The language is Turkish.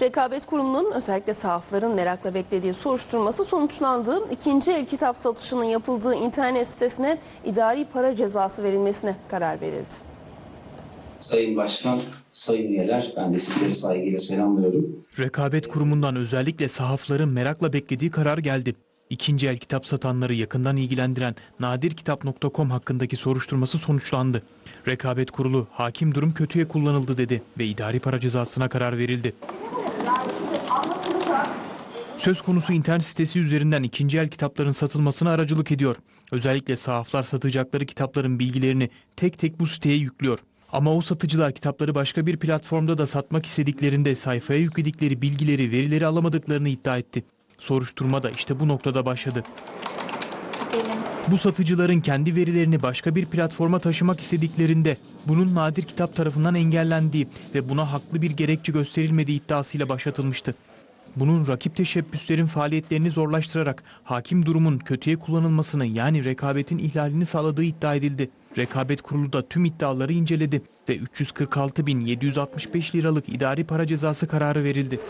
Rekabet Kurumu'nun özellikle sahafların merakla beklediği soruşturması sonuçlandı. İkinci el kitap satışının yapıldığı internet sitesine idari para cezası verilmesine karar verildi. Sayın Başkan, sayın üyeler, ben de sizleri saygıyla selamlıyorum. Rekabet Kurumu'ndan özellikle sahafların merakla beklediği karar geldi. İkinci el kitap satanları yakından ilgilendiren nadirkitap.com hakkındaki soruşturması sonuçlandı. Rekabet Kurulu hakim durum kötüye kullanıldı dedi ve idari para cezasına karar verildi. Söz konusu internet sitesi üzerinden ikinci el kitapların satılmasına aracılık ediyor. Özellikle sahaflar satacakları kitapların bilgilerini tek tek bu siteye yüklüyor. Ama o satıcılar kitapları başka bir platformda da satmak istediklerinde sayfaya yükledikleri bilgileri, verileri alamadıklarını iddia etti. Soruşturma da işte bu noktada başladı. Bu satıcıların kendi verilerini başka bir platforma taşımak istediklerinde bunun nadir kitap tarafından engellendiği ve buna haklı bir gerekçe gösterilmediği iddiasıyla başlatılmıştı. Bunun rakip teşebbüslerin faaliyetlerini zorlaştırarak hakim durumun kötüye kullanılmasını yani rekabetin ihlalini sağladığı iddia edildi. Rekabet Kurulu da tüm iddiaları inceledi ve 346.765 liralık idari para cezası kararı verildi.